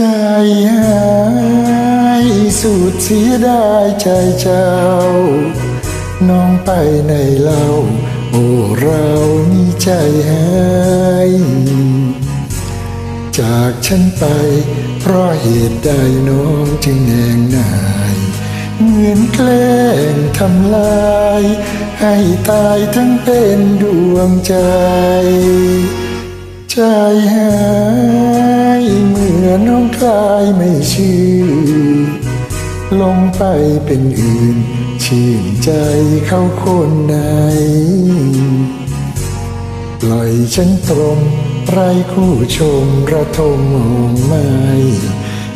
ใจหายสุดเสียดายใจเจ้า น้องไปในเล่าโอ้เรานี่ใจหายจากฉันไป เพราะเหตุใดน้องจึงแนงนาย เหมือนแกล้งทำลาย ให้ตายทั้งเป็นดวงใจ ใจหาย กลายไม่ชื่อ ลงไปเป็นอื่น ชื่นใจเขาคนไหนปล่อยฉันตรงไรคู่ชมระทมมองไม่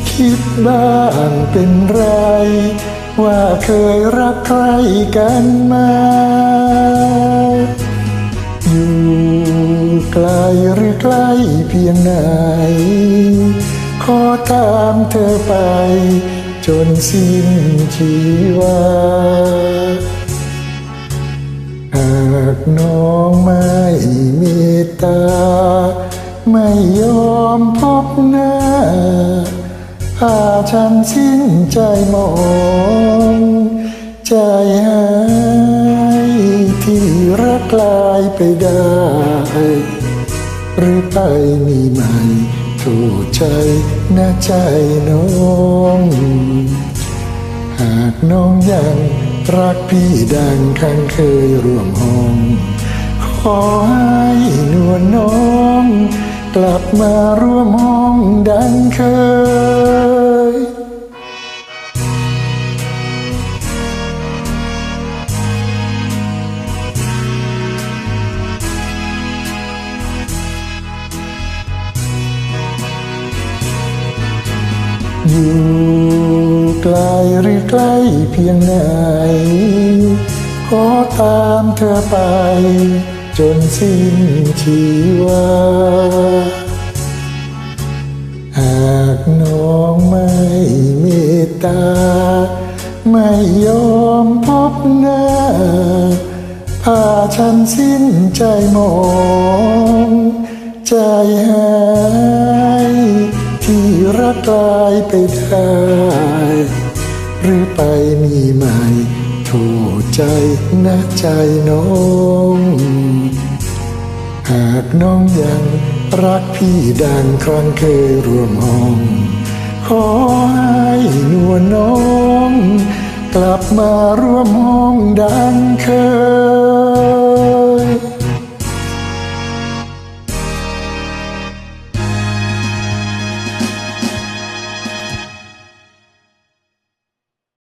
คิดบ้างเป็นไร ว่าเคยรักใครกันมา อยู่ไกลหรือใกล้เพียงไหน ตามเธอไป จนสิ้นชีวาหากน้องไม่มตตา ไม่ยอมพบหน้าพาฉันสิ้นใจมอง ใจหายที่รักกลายไปได้ หรือไปมีใหม่ ถูกใจนะใจน้อง หากน้องยังรักพี่ดังครั้งเคยร่วมห้อง ขอให้นวลน้อง กลับมาร่วมห้องดังเคย อยู่ไกลหรือใกล้เพียงไหน ขอตามเธอไป จนสิ้นชีวาหากน้องไม่เมตตา ไม่ยอมพบหน้าพาฉันสิ้นใจมอง ใจหา รักกลายไปได้หรือไปมีใหม่ถูกใจนะใจน้อง หากน้องยังรักพี่ดังครั้งเคยร่วมห้อง ขอให้นวลน้อง กลับมาร่วมห้องดังเคย